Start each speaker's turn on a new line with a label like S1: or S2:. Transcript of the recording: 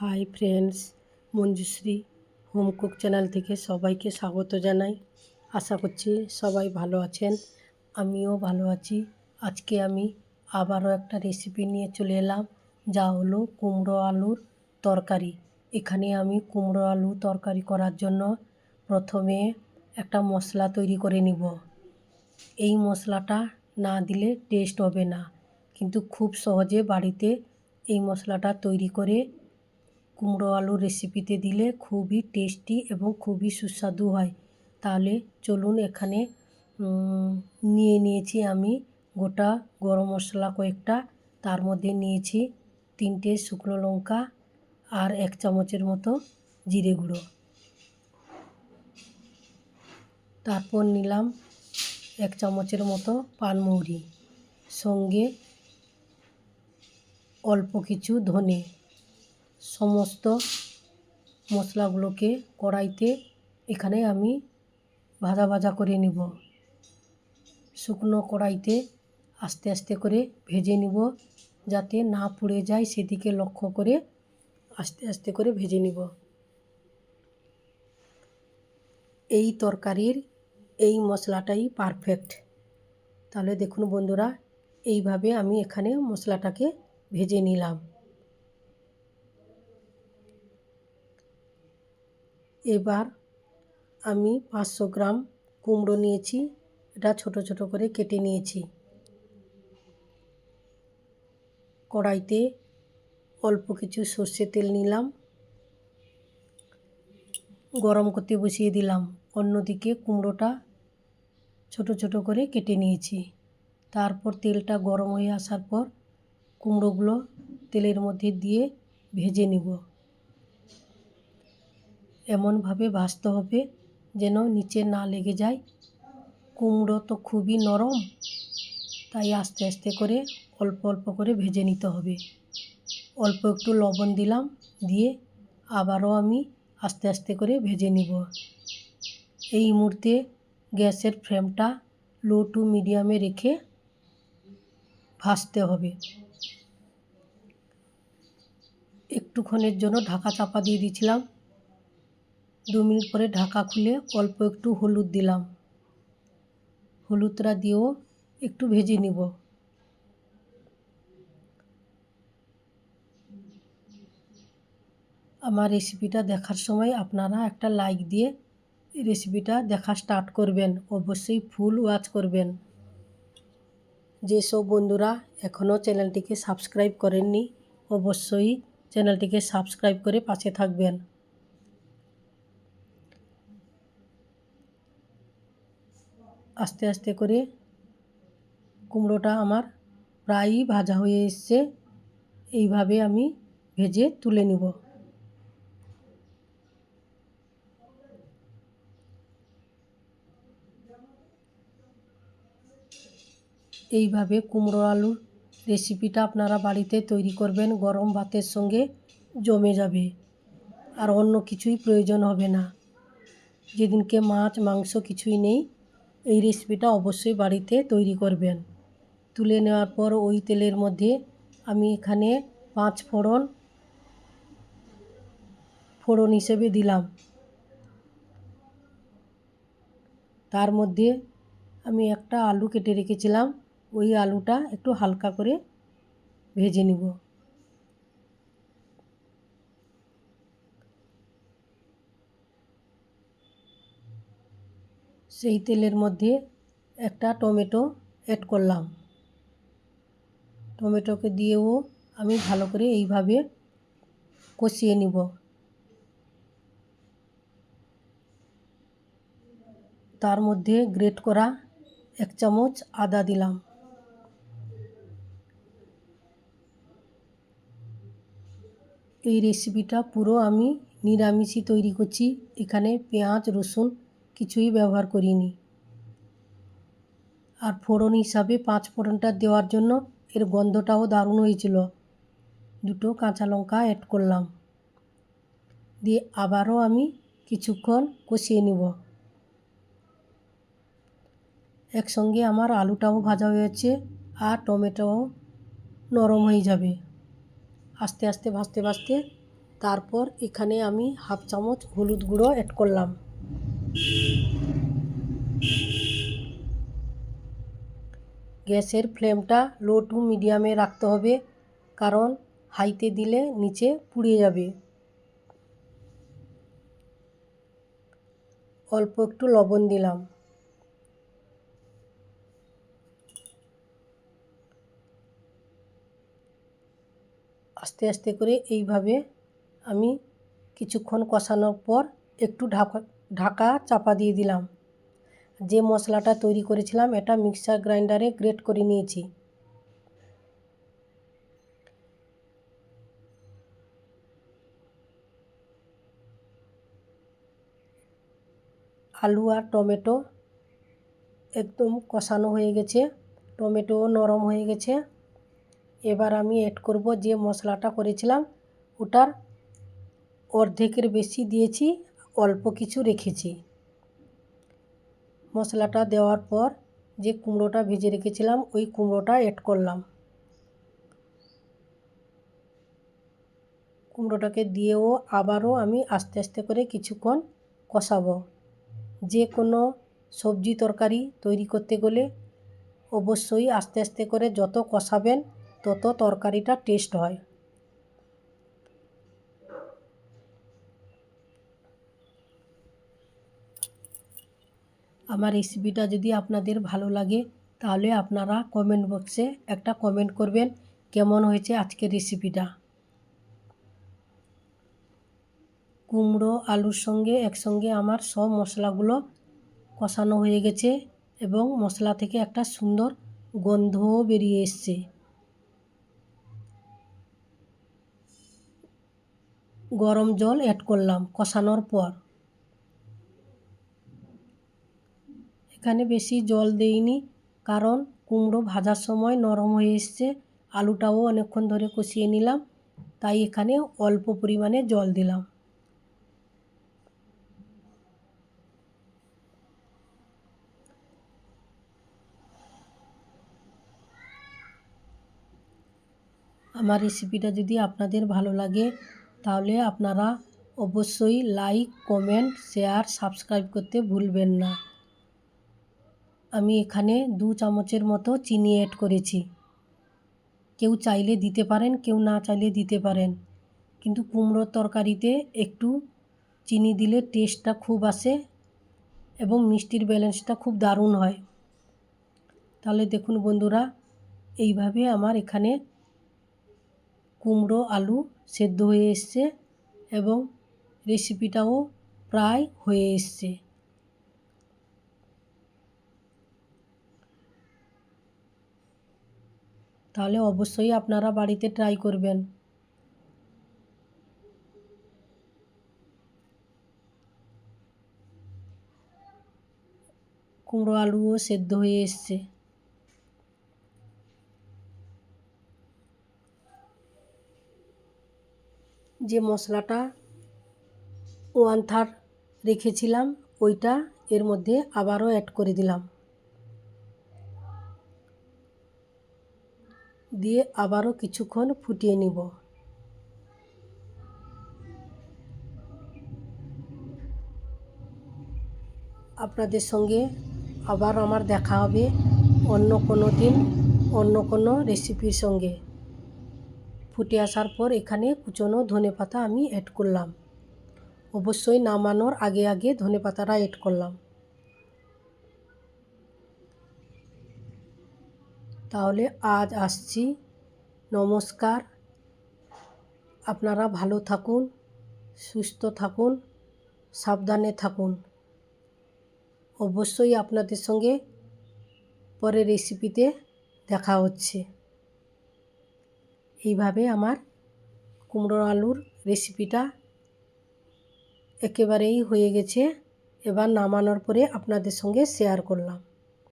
S1: Hi friends, Manjushree home cook channel থেকে সবাইকে স্বাগত জানাই। আশা করছি সবাই ভালো আছেন, আমিও ভালো আছি। আজকে আমি আবারও একটা রেসিপি নিয়ে চলে এলাম, যা হলো কুমড়ো আলুর তরকারি। এখানে আমি কুমড়ো আলু তরকারি করার জন্য প্রথমে একটা মশলা তৈরি করে নিব। এই মশলাটা না দিলে টেস্ট হবে না, কিন্তু খুব সহজে বাড়িতে এই মশলাটা তৈরি করে কুমড়ো আলুর রেসিপিতে দিলে খুবই টেস্টি এবং খুবই সুস্বাদু হয়। তাহলে চলুন এখানে নিয়ে নিয়েছি আমি গোটা গরম মশলা কয়েকটা। তার মধ্যে নিয়েছি তিনটে শুকনো লঙ্কা আর এক চামচের মতো জিরে গুঁড়ো। তারপর নিলাম এক চামচের মতো পানমৌরি। সঙ্গে অল্প কিছু ধনে। সমস্ত মশলাগুলোকে কড়াইতে এখানে আমি ভাজা ভাজা করে নিব। শুকনো কড়াইতে আস্তে আস্তে করে ভেজে নিব যাতে না পুড়ে যায় সেদিকে লক্ষ্য করে আস্তে আস্তে করে ভেজে নিব। এই তরকারির এই মশলাটাই পারফেক্ট তাহলে দেখুন বন্ধুরা, এইভাবে আমি এখানে মশলাটাকে ভেজে নিলাম। এবার আমি পাঁচশো গ্রাম কুমড়ো নিয়েছি। এটা ছোট ছোট করে কেটে নিয়েছি। কড়াইতে অল্প কিছু সর্ষে তেল নিলাম। গরম করতে বসিয়ে দিলাম। অন্যদিকে কুমড়োটা ছোট ছোট করে কেটে নিয়েছি। তারপর তেলটা গরম হয়ে আসার পর কুমড়োগুলো তেলের মধ্যে দিয়ে ভেজে নিব। এমনভাবে ভাজতে হবে যেন নিচে না লেগে যায়। কুমড়ো তো খুবই নরম, তাই আস্তে আস্তে করে অল্প অল্প করে ভেজে নিতে হবে। অল্প একটু লবণ দিলাম, দিয়ে আবারও আমি আস্তে আস্তে করে ভেজে নিব। এই মুহূর্তে গ্যাসের ফ্লেমটা লো টু মিডিয়ামে রেখে ভাজতে হবে। একটুক্ষণের জন্য ঢাকা চাপা দিয়ে দিয়েছিলাম। দু মিনিট পরে ঢাকা খুলে অল্প একটু হলুদ দিলাম। হলুদটা দিয়েও একটু ভেজে নিব। আমার রেসিপিটা দেখার সময় আপনারা একটা লাইক দিয়ে রেসিপিটা দেখা স্টার্ট করবেন। অবশ্যই ফুল ওয়াচ করবেন। যেসব বন্ধুরা এখনও চ্যানেলটিকে সাবস্ক্রাইব করেননি, অবশ্যই চ্যানেলটিকে সাবস্ক্রাইব করে পাশে থাকবেন। আস্তে আস্তে করে কুমড়োটা আমার প্রায়ই ভাজা হয়ে এসছে। এইভাবে আমি ভেজে তুলে নিব। এইভাবে কুমড়ো আলুর রেসিপিটা আপনারা বাড়িতে তৈরি করবেন, গরম ভাতের সঙ্গে জমে যাবে। আর অন্য কিছুই প্রয়োজন হবে না। যেদিনকে মাছ, মাংস কিছুই নেই এই রেসিপিটা অবশ্যই বাড়িতে তৈরি করবেন। তুলে নেওয়ার পর ওই তেলের মধ্যে আমি এখানে পাঁচ ফোড়ন ফোড়ন হিসেবে দিলাম। তার মধ্যে আমি একটা আলু কেটে রেখেছিলাম, ওই আলুটা একটু হালকা করে ভেজে নিব। সেই তেলের মধ্যে একটা টমেটো অ্যাড করলাম। টমেটোকে দিয়েও আমি ভালো করে এইভাবে কষিয়ে নিব। তার মধ্যে গ্রেট করা এক চামচ আদা দিলাম। এই রেসিপিটা পুরো আমি নিরামিষই তৈরি করছি। এখানে পেঁয়াজ, রসুন কিছুই ব্যবহার করিনি। আর ফোড়ন হিসাবে পাঁচ ফোড়নটা দেওয়ার জন্য এর গন্ধটাও দারুণ হয়েছিল। দুটো কাঁচা লঙ্কা অ্যাড করলাম। দিয়ে আবারও আমি কিছুক্ষণ কষিয়ে নিব। একসঙ্গে আমার আলুটাও ভাজা হয়েছে আর টমেটোও নরম হয়ে যাবে। আস্তে আস্তে, ভাজতে ভাজতে তারপর এখানে আমি হাফ চামচ হলুদ গুঁড়ো অ্যাড করলাম। গ্যাসের ফ্লেমটা লো টু মিডিয়ামে রাখতে হবে, কারণ হাইতে দিলে নিচে পুড়ে যাবে। অল্প একটু লবণ দিলাম। আস্তে আস্তে করে এইভাবে আমি কিছুক্ষণ কষানোর পর একটু ঢাকা ঢাকা চাপা দিয়ে দিলাম। যে মশলাটা তৈরি করেছিলাম, এটা মিক্সার গ্রাইন্ডারে গ্রেট করে নিয়েছি। আলু আর টমেটো একদম কষানো হয়ে গেছে। টমেটোও নরম হয়ে গেছে। এবার আমি অ্যাড করব যে মশলাটা করেছিলাম, ওটার অর্ধেকের বেশি দিয়েছি। অল্প কিছু রেখেছি। মশলাটা দেওয়ার পর যে কুমড়োটা ভেজে রেখেছিলাম, ওই কুমড়োটা অ্যাড করলাম। কুমড়োটাকে দিয়েও আবারও আমি আস্তে আস্তে করে কিছুক্ষণ কষাবো। যে কোনো সবজি তরকারি তৈরি করতে গেলে অবশ্যই আস্তে আস্তে করে যত কষাবেন, তত তরকারিটা টেস্ট হয়। আমার রেসিপিটা যদি আপনাদের ভালো লাগে, তাহলে আপনারা কমেন্ট বক্সে একটা কমেন্ট করবেন, কেমন হয়েছে আজকের রেসিপিটা কুমড়ো, আলুর সঙ্গে একসঙ্গে আমার সব মশলাগুলো কষানো হয়ে গেছে এবং মশলা থেকে একটা সুন্দর গন্ধও বেরিয়ে এসছে। গরম জল অ্যাড করলাম কষানোর পর। এখানে বেশি জল দেইনি। কারণ কুমড়ো ভাজার সময় নরম হয়ে এসছে। আলুটাও অনেকক্ষণ ধরে কষিয়ে নিলাম। তাই এখানে অল্প পরিমাণে জল দিলাম। আমার রেসিপিটা যদি আপনাদের ভালো লাগে, তাহলে আপনারা অবশ্যই লাইক, কমেন্ট, শেয়ার, সাবস্ক্রাইব করতে ভুলবেন না। আমি এখানে দু চামচের মতো চিনি অ্যাড করেছি। কেউ চাইলে দিতে পারেন, কেউ না চাইলে দিতে পারেন। কিন্তু কুমড়োর তরকারিতে একটু চিনি দিলে টেস্টটা খুব আসে এবং মিষ্টির ব্যালেন্সটা খুব দারুণ হয়। তাহলে দেখুন বন্ধুরা, এইভাবে আমার এখানে কুমড়ো, আলু সেদ্ধ হয়ে এসছে এবং রেসিপিটাও প্রায় হয়ে এসছে। তাহলে অবশ্যই আপনারা বাড়িতে ট্রাই করবেন। কুমড়ো আলুও সেদ্ধ হয়ে এসছে। যে মশলাটা ওয়ান থার্ড রেখেছিলাম, ওইটা এর মধ্যে আবারও অ্যাড করে দিলাম। দিয়ে আবারও কিছুক্ষণ ফুটিয়ে নিব। আপনাদের সঙ্গে আবার আমার দেখা হবে অন্য কোনো দিন, অন্য কোনো রেসিপির সঙ্গে। ফুটে আসার পর এখানে কুচনো ধনে পাতা আমি অ্যাড করলাম। অবশ্যই নামানোর আগে আগে ধনে পাতাটা অ্যাড করলাম। তাহলে আজ আসছি। নমস্কার। আপনারা ভালো থাকুন, সুস্থ থাকুন, সাবধানে থাকুন। অবশ্যই আপনাদের সঙ্গে পরের রেসিপিতে দেখা হচ্ছে। এইভাবে আমার কুমড়ো আলুর রেসিপিটা একেবারেই হয়ে গেছে। এবার নামানোর পরে আপনাদের সঙ্গে শেয়ার করলাম।